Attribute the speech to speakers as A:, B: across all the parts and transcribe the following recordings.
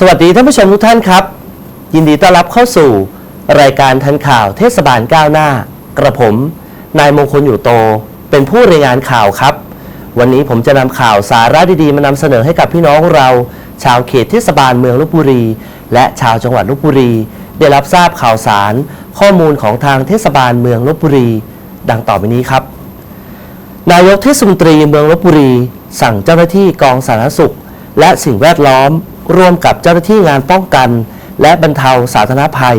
A: สวัสดีท่านผู้ชมทุกท่านครับ ยินดีต้อนรับเข้าสู่ รายการทันข่าวเทศบาลก้าวหน้า กระผม นายมงคลอยู่โต เป็นผู้รายงานข่าวครับ วันนี้ผมจะนำข่าวสาระดีๆ มานำเสนอให้กับพี่น้องเรา ชาวเขตเทศบาลเมืองลบบุรี และชาวจังหวัดลบบุรี ได้รับทราบข่าวสาร ข้อมูลของทางเทศบาลเมืองลบบุรี ดังต่อไปนี้ครับ นายกเทศมนตรีเมืองลบบุรี สั่งเจ้าหน้าที่กองสาธารณสุข และสิ่งแวดล้อม ร่วมกับเจ้าหน้าที่งานป้องกัน และบรรเทาสาธารณภัย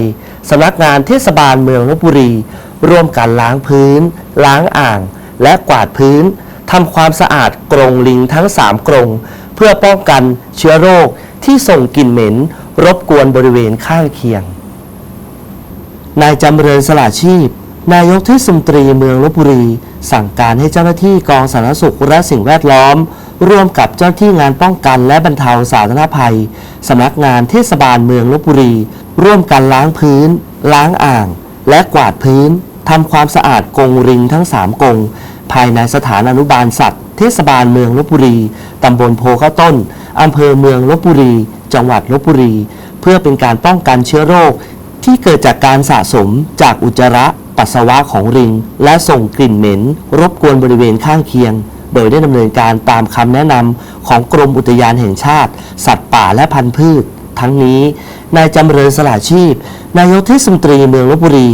A: สำนักงานเทศบาลเมืองลบบุรี ร่วมกันล้างพื้น ล้างอ่าง และกวาดพื้นทำความสะอาดกรงลิงทั้ง 3 กรง เพื่อป้องกันเชื้อโรคที่ส่งกลิ่นเหม็น รบกวนบริเวณข้างเคียง นายจำเริญสละชีพ นายกเทศมนตรีเมืองลบบุรี สั่งการให้เจ้าหน้าที่กองสาธารณสุขและสิ่งแวดล้อม ร่วมกับเจ้าที่งานป้องกันและบรรเทาสาธารณภัย สำนักงานเทศบาลเมืองลบบุรี ร่วมกันล้างพื้น ล้างอ่าง และกวาดพื้นทำความสะอาดกรงริงทั้ง 3กรงภายในสถานอนุบาลสัตว์ เทศบาลเมืองลบบุรี ตำบลโพข้าวต้น อำเภอเมืองลบบุรี จังหวัดลบบุรี เพื่อเป็นการป้องกันเชื้อโรค ที่เกิดจากการสะสมจากอุจจาระ ปัสสาวะของลิง และส่งกลิ่นเหม็น รบกวนบริเวณข้างเคียง โดยได้ดำเนินการตามคำแนะนำของกรมอุทยานแห่งชาติ สัตว์ป่าและพันธุ์พืช ทั้งนี้นายจำเริญสละชีพ นายกเทศมนตรีเมืองลบบุรี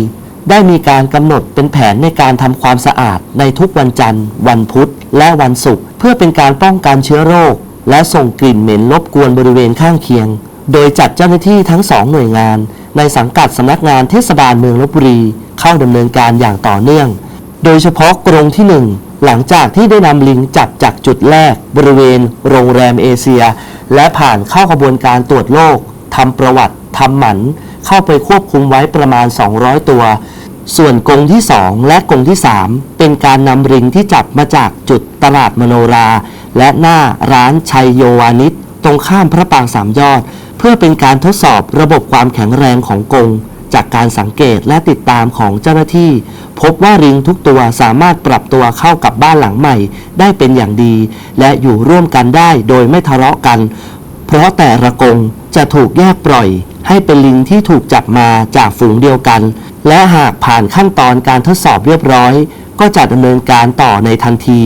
A: ได้มีการกำหนดเป็นแผนในการทำความสะอาดในทุกวันจันทร์ วันพุธ และวันศุกร์เพื่อเป็นการป้องกันเชื้อโรค และส่งกลิ่นเหม็นรบกวนบริเวณข้างเคียง โดยจัดเจ้าหน้าที่ทั้งสองหน่วยงาน ในสังกัดสำนักงานเทศบาลเมืองลบบุรี เข้าดำเนินการอย่างต่อเนื่อง โดยเฉพาะกรงที่ 1 หลังจากที่ได้นำลิงจับจากจุดแรกบริเวณโรงแรมเอเชีย และผ่านเข้ากระบวนการตรวจโรคทำประวัติทำหมัน เข้าไปควบคุมไว้ประมาณ 200 ตัว ส่วนกงที่ 2 และกงที่ 3 เป็นการนำริงที่จับมาจากจุดตลาดมโนรา และหน้าร้านชัยโยวานิชตรงข้ามพระปรางสามยอด เพื่อเป็นการทดสอบระบบความแข็งแรงของกง จากการสังเกตและติดตามของเจ้าหน้าที่ พบว่าริงทุกตัวสามารถปรับตัวเข้ากับบ้านหลังใหม่ ได้เป็นอย่างดี และอยู่ร่วมกันได้โดยไม่ทะเลาะกัน เพราะแต่ละกงจะถูกแยกปล่อย ให้เป็นลิงที่ถูกจับมาจากฝูงเดียวกัน และหากผ่านขั้นตอนการทดสอบเรียบร้อย ก็จะดำเนินการต่อในทันที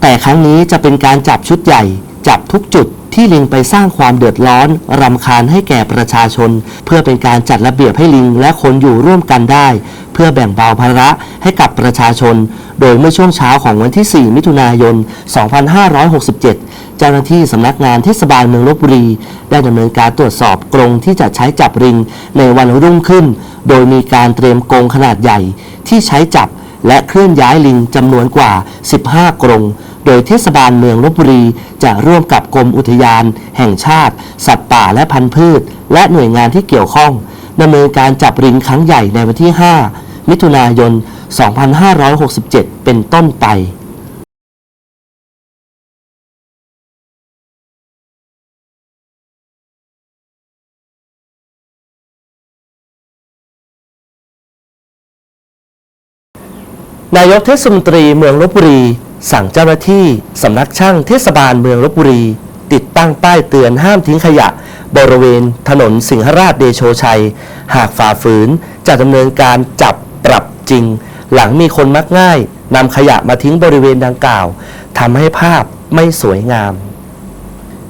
A: แต่ครั้งนี้จะเป็นการจับชุดใหญ่ จับทุกจุด ที่ลิงไปสร้างความเดือดร้อนรำคาญให้แก่ประชาชน เพื่อเป็นการจัดระเบียบให้ลิงและคนอยู่ร่วมกันได้ เพื่อแบ่งเบาภาระให้กับประชาชน โดยเมื่อช่วงเช้าของวันที่ 4 มิถุนายน 2567 เจ้าหน้าที่สำนักงานเทศบาลเมืองลบบุรี ได้ดำเนินการตรวจสอบกรงที่จะใช้จับริงในวันรุ่งขึ้น โดยมีการเตรียมกรงขนาดใหญ่ที่ใช้จับ และเคลื่อนย้ายลิงจำนวนกว่า 15 กรง โดยเทศบาลเมืองลบบุรี จะร่วมกับกรมอุทยาน แห่งชาติ สัตว์ป่าและพันธุ์พืช และหน่วยงานที่เกี่ยวข้องดำเนินการจับลิงครั้งใหญ่ในวันที่ 5 มิถุนายน 2567 เป็นต้นไป นายกเทศมนตรีเมืองลบบุรี สั่งเจ้าหน้าที่สำนักช่างเทศบาลเมืองลบบุรี ติดตั้งป้ายเตือนห้ามทิ้งขยะ บริเวณถนนสิงหราชเดโชชัย หากฝ่าฝืนจะดำเนินการจับปรับจริง หลังมีคนมักง่ายนำขยะมาทิ้งบริเวณดังกล่าวทำให้ภาพไม่สวยงาม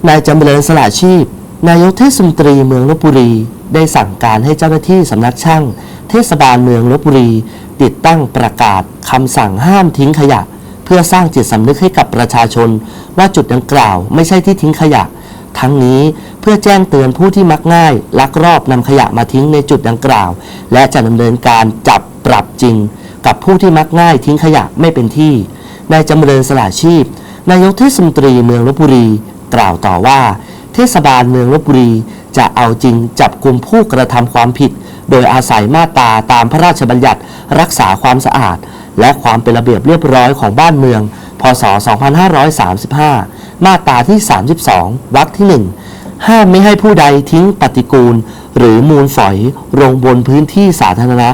A: นายจำเริญสละชีพ นายกเทศมนตรีเมืองลบบุรี ได้สั่งการให้เจ้าหน้าที่สำนักช่างเทศบาลเมืองลบบุรี ติดตั้งประกาศคำสั่งห้ามทิ้งขยะ เพื่อสร้างจิตสำนึกให้กับประชาชน ว่าจุดดังกล่าวไม่ใช่ที่ทิ้งขยะ ทั้งนี้เพื่อแจ้งเตือนผู้ที่มักง่าย ลักลอบนำขยะมาทิ้งในจุดดังกล่าว และจะดำเนินการจับปรับจริง กับผู้ที่มักง่ายทิ้งขยะไม่เป็นที่นายจำเริญสละชีพนายกเทศมนตรีเมืองลบบุรี กล่าวต่อว่า เทศบาลเมืองลบบุรีจะเอาจริงจับกลุ่มผู้กระทำความผิด โดยอาศัยมาตราตามพระราชบัญญัติรักษาความสะอาด และความเป็นระเบียบเรียบร้อยของบ้านเมือง พศ 2535 มาตราที่ 32 วรรคที่ 1 ห้ามไม่ให้ผู้ใดทิ้งปฏิกูล หรือมูลฝอยลงบนพื้นที่สาธารณะ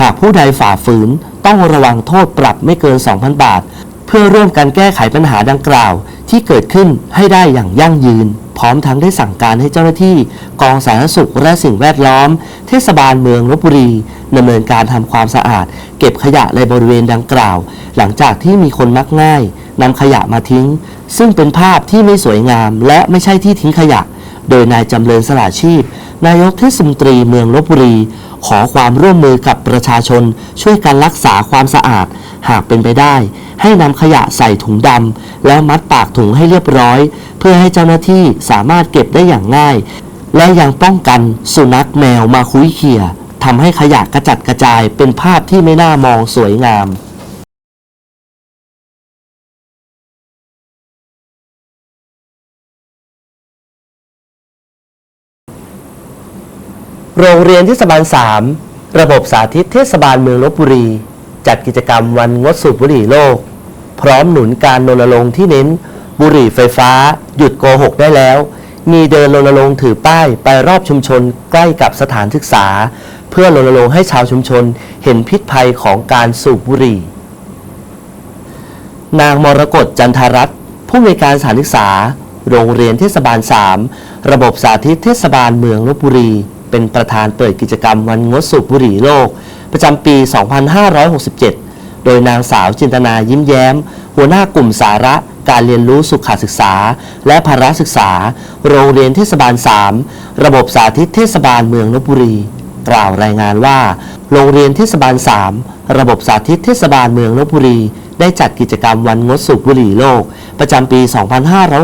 A: หากผู้ใดฝ่าฝืน ต้องระวังโทษปรับไม่เกิน 2,000 บาท เพื่อร่วมกันแก้ไขปัญหาดังกล่าว ที่เกิดขึ้นให้ได้อย่างยั่งยืน พร้อมทั้งได้สั่งการให้เจ้าหน้าที่ กองสาธารณสุขและสิ่งแวดล้อม เทศบาลเมืองลบบุรีดำเนินการทำความสะอาด เก็บขยะในบริเวณดังกล่าว หลังจากที่มีคนมักง่ายนำขยะมาทิ้ง ซึ่งเป็นภาพที่ไม่สวยงาม และไม่ใช่ที่ทิ้งขยะ โดยนายจำเริญสละชีพ นายกเทศมนตรีเมืองลบบุรี ขอความร่วมมือกับประชาชน ช่วยกันรักษาความสะอาด หากเป็นไปได้ ให้นำขยะใส่ถุงดำแล้วมัดปากถุงให้เรียบร้อย เพื่อให้เจ้าหน้าที่สามารถเก็บได้อย่างง่าย และยังป้องกันสุนัขแมวมาคุยเขี่ยทำให้ขยะกระจัดกระจายเป็นภาพที่ไม่น่ามองสวยงาม โรงเรียนเทศบาล 3 ระบบสาธิตเทศบาลเมืองลบบุรี จัดกิจกรรมวันงดสูบบุหรี่โลก พร้อมหนุนการรณรงค์ที่เน้น บุหรี่ไฟฟ้า หยุดโกหกได้แล้ว มีเดินรณรงค์ถือป้ายไปรอบชุมชนใกล้กับสถานศึกษา เพื่อรณรงค์ให้ชาวชุมชนเห็นพิษภัยของการสูบบุหรี่ นางมรกตจันทารัตน์ผู้อำนวยการสถานศึกษา โรงเรียนเทศบาล 3 ระบบสาธิตเทศบาลเมืองลบบุรี เป็นประธานเปิดกิจกรรมวันงดสูบบุหรี่โลก ประจำปี 2567 โดยนางสาวจินตนายิ้มแย้ม หัวหน้ากลุ่มสาระการเรียนรู้สุขศึกษา และภาระศึกษา โรงเรียนเทศบาล 3 ระบบสาธิตเทศบาลเมืองลบบุรี กล่าวรายงานว่า โรงเรียนเทศบาล 3 ระบบสาธิตเทศบาลเมืองลบบุรี ได้จัดกิจกรรมวันงดสูบบุหรี่โลก ประจำปี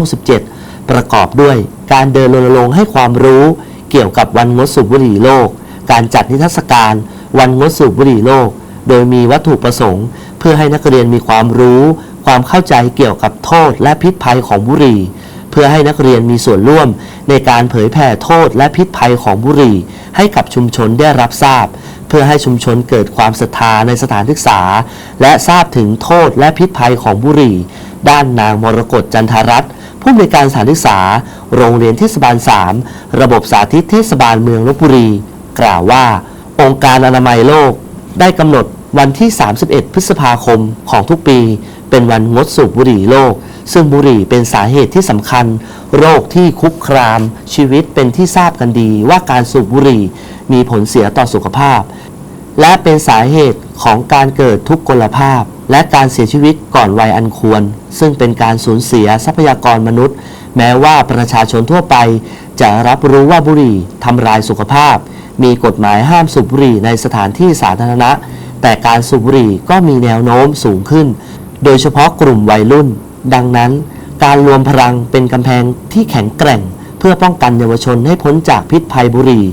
A: 2567 ประกอบด้วยการเดินรณรงค์ให้ความรู้ เกี่ยวกับวันงดสูบบุหรี่โลก การจัดนิทรรศการวันงดสูบบุหรี่โลก โดยมีวัตถุประสงค์ เพื่อให้นักเรียนมีความรู้ ความเข้าใจเกี่ยวกับโทษและพิษภัยของบุหรี่ เพื่อให้นักเรียนมีส่วนร่วมในการเผยแผ่โทษและพิษภัยของบุหรี่ ให้กับชุมชนได้รับทราบ เพื่อให้ชุมชนเกิดความศรัทธาในสถานศึกษา และทราบถึงโทษและพิษภัยของบุหรี่ ด้านนางมรกตจันทารัตน์ ผู้อำนวยการสถานศึกษา โรงเรียนเทศบาล 3 ระบบสาธิตเทศบาลเมืองลบบุรี กล่าวว่า องค์การอนามัยโลก ได้กำหนดวันที่ 31 พฤษภาคมของทุกปี เป็นวันงดสูบบุหรี่โลก ซึ่งบุหรี่เป็นสาเหตุที่สำคัญ โรคที่คุกคาม ชีวิตเป็นที่ทราบกันดีว่าการสูบบุหรี่ มีผลเสียต่อสุขภาพ และเป็นสาเหตุของการเกิดทุกกลภาพ และการเสียชีวิตก่อนวัยอันควร ซึ่งเป็นการสูญเสียทรัพยากรมนุษย์ แม้ว่าประชาชนทั่วไป จะรับรู้ว่าบุหรี่ทำลายสุขภาพ มีกฎหมายห้ามสูบบุหรี่ในสถานที่สาธารณะ แต่การสูบบุหรี่ก็มีแนวโน้มสูงขึ้น โดยเฉพาะกลุ่มวัยรุ่น ดังนั้น การรวมพลังเป็นกำแพงที่แข็งแกร่ง เพื่อป้องกันเยาวชนให้พ้นจากพิษภัยบุหรี่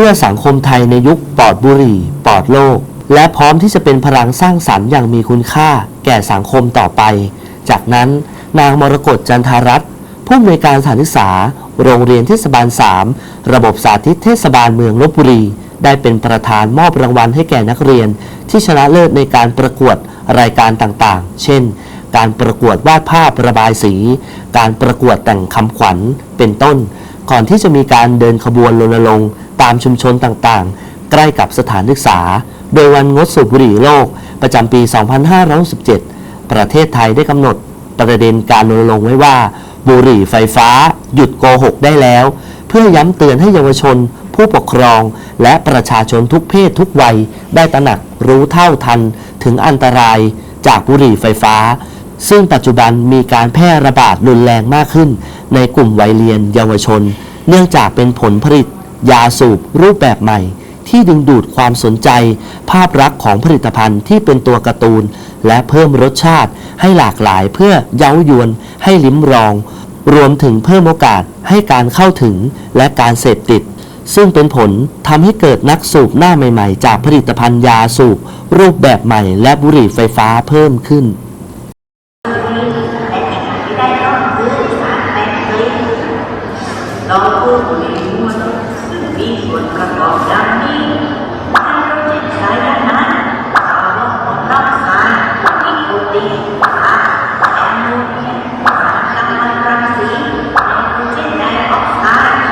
A: พื่อสังคมไทยในยุคปลอดบุหรี่ปลอดโลก และพร้อมที่จะเป็นพลังสร้างสรรค์อย่างมีคุณค่า แก่สังคมต่อไป จากนั้นนางมรกตจันทารัตน์ผู้อำนวยการสถานศึกษา โรงเรียนเทศบาล 3 ระบบสาธิตเทศบาลเมืองลบบุรี ได้เป็นประธานมอบรางวัลให้แก่นักเรียน ที่ชนะเลิศในการประกวดรายการต่างๆ เช่น การประกวดวาดภาพระบายสี การประกวดแต่งคำขวัญเป็นต้น ก่อนที่จะมีการเดินขบวนรณรงค์ ตามชุมชนต่างๆ ใกล้กับสถานศึกษา โดยวันงดสูบบุหรี่โลกประจำปี 2567 ประเทศไทยได้กำหนดประเด็นการรณรงค์ไว้ว่า บุหรี่ไฟฟ้า หยุดโกหกได้แล้ว เพื่อย้ำเตือนให้เยาวชน ผู้ปกครอง และประชาชนทุกเพศทุกวัย ได้ตระหนักรู้เท่าทัน ถึงอันตรายจากบุหรี่ไฟฟ้า ซึ่งปัจจุบันมีการแพร่ระบาดรุนแรงมากขึ้น ในกลุ่มวัยเรียนเยาวชน เนื่องจากเป็นผลผลิต ยาสูบรูปแบบใหม่ ที่ดึงดูดความสนใจ ภาพลักษณ์ของผลิตภัณฑ์ที่เป็นตัวการ์ตูน และเพิ่มรสชาติให้หลากหลายเพื่อเย้ายวน ให้ลิ้มรอง รวมถึงเพิ่มโอกาสให้การเข้าถึงและการเสพติด ซึ่งเป็นผลทำให้เกิดนักสูบหน้าใหม่ๆ จากผลิตภัณฑ์ยาสูบรูปแบบใหม่ และบุหรี่ไฟฟ้าเพิ่มขึ้น
B: เราพูดถึง มีส่วนประกอบดังนี้ไฮโดรเจนไซยาไนด์คาร์บอนมอนอกไซด์นิโคตินก๊าซแอมโมเนียสารกัมมันรังสีไนโตรเจนไดออกไซด์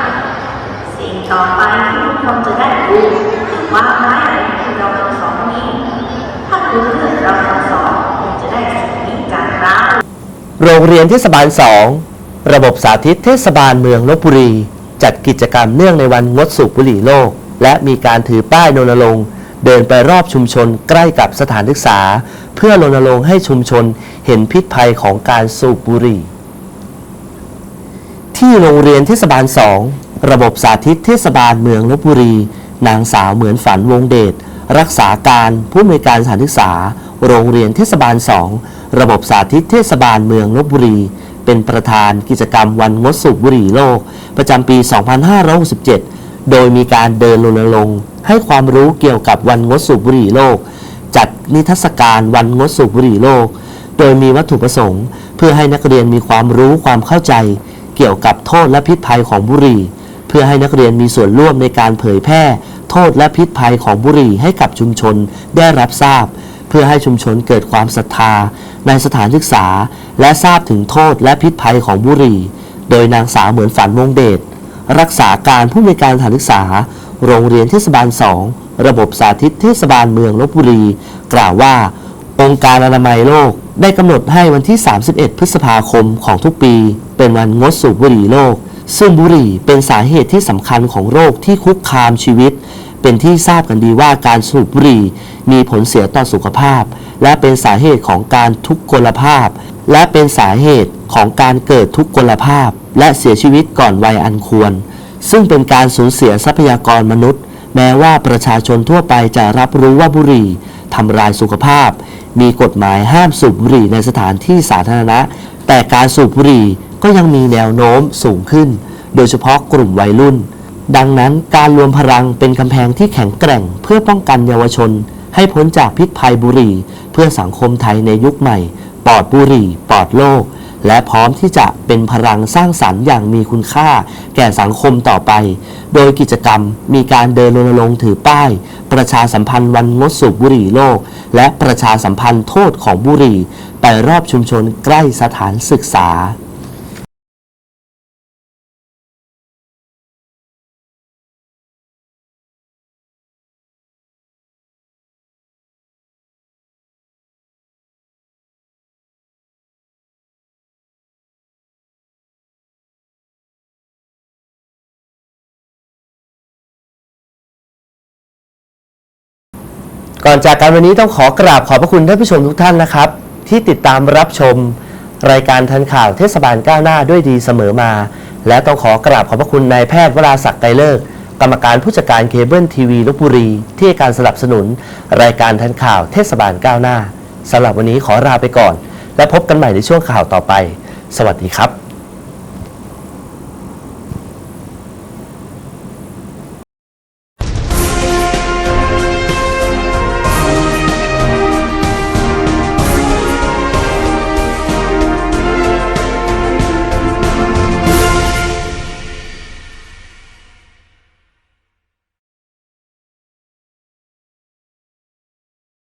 B: สิ่งต่อไปที่ทุกคนจะได้รู้คือความร้ายแรงที่เราทั้งสองมีถ้าคุณเลือกเราทั้งสองคุณจะได้
A: โรงเรียนเทศบาล2ระบบสาธิตเทศบาลเมืองลบบุรี จัดกิจกรรมเนื่องในวันงดสูบบุหรี่โลก และมีการถือป้ายรณรงค์เดินไปรอบชุมชนใกล้กับสถานศึกษา เพื่อรณรงค์ให้ชุมชนเห็นพิษภัยของการสูบบุหรี่ ที่โรงเรียนเทศบาล2ระบบสาธิตเทศบาลเมืองลบบุรี นางสาวเหมือนฝันวงเดชรักษาการผู้อำนวยการสถานศึกษา โรงเรียนเทศบาล2ระบบสาธิตเทศบาลเมืองลบบุรี เป็นประธานกิจกรรมวันงดสูบบุหรี่โลก ประจำปี 2567 โดยมีการเดินรณรงค์ให้ความรู้เกี่ยวกับวันงดสูบบุหรี่โลก จัดนิทรรศการวันงดสูบบุหรี่โลก โดยมีวัตถุประสงค์ เพื่อให้นักเรียนมีความรู้ความเข้าใจ เกี่ยวกับโทษและพิษภัยของบุหรี่ เพื่อให้นักเรียนมีส่วนร่วมในการเผยแพร่ โทษและพิษภัยของบุหรี่ให้กับชุมชนได้รับทราบ เพื่อให้ชุมชนเกิดความศรัทธา ในสถานศึกษา และทราบถึงโทษและพิษภัยของบุหรี่ โดยนางสาวเหมือนฝันวงเดชรักษาการผู้อำนการสถานศึกษา โรงเรียนเทศบาล 2 ระบบสาธิตเทศบาลเมืองลบบุรี กล่าวว่า องค์การอนามัยโลกได้กำหนดให้วันที่ 31 พฤษภาคมของทุกปี เป็นวันงดสูบบุหรี่โลก ซึ่งบุหรี่เป็นสาเหตุที่สำคัญของโรคที่คุกคามชีวิต เป็นที่ทราบกันดีว่าการสูบบุหรี่มีผลเสียต่อสุขภาพ และเป็นสาเหตุของการทุกขลภาพ และเป็นสาเหตุของการเกิดทุกขลภาพ และเสียชีวิตก่อนวัยอันควร ซึ่งเป็นการสูญเสียทรัพยากรมนุษย์ แม้ว่าประชาชนทั่วไปจะรับรู้ว่าบุหรี่ทำลายสุขภาพ มีกฎหมายห้ามสูบบุหรี่ในสถานที่สาธารณะ แต่การสูบบุหรี่ก็ยังมีแนวโน้มสูงขึ้น โดยเฉพาะกลุ่มวัยรุ่น ดังนั้นการรวมพลังเป็นกำแพงที่แข็งแกร่งเพื่อป้องกันเยาวชน ให้พ้นจากพิษภัยบุหรี่ เพื่อสังคมไทยในยุคใหม่ ปลอดบุหรี่ ปลอดโลก และพร้อมที่จะเป็นพลังสร้างสรรค์อย่างมีคุณค่า แก่สังคมต่อไป โดยกิจกรรมมีการเดินรณรงค์ถือป้าย ประชาสัมพันธ์วันงดสูบบุหรี่โลก และประชาสัมพันธ์โทษของบุหรี่ ไปรอบชุมชนใกล้สถานศึกษา ก่อนจากกันวันนี้ต้องขอกราบขอบพระคุณท่านผู้ชมทุกท่านนะครับ ที่ติดตามรับชมรายการทันข่าวเทศบาลก้าวหน้าด้วยดีเสมอมา และต้องขอกราบขอบพระคุณนายแพทย์วราศักดิ์ไกรเลิกกรรมการผู้จัดการเคเบิลทีวีลบบุรี ที่การสนับสนุน รายการทันข่าวเทศบาลก้าวหน้าสำหรับวันนี้ขอลาไปก่อน และพบกันใหม่ในช่วงข่าวต่อไป สวัสดีครับ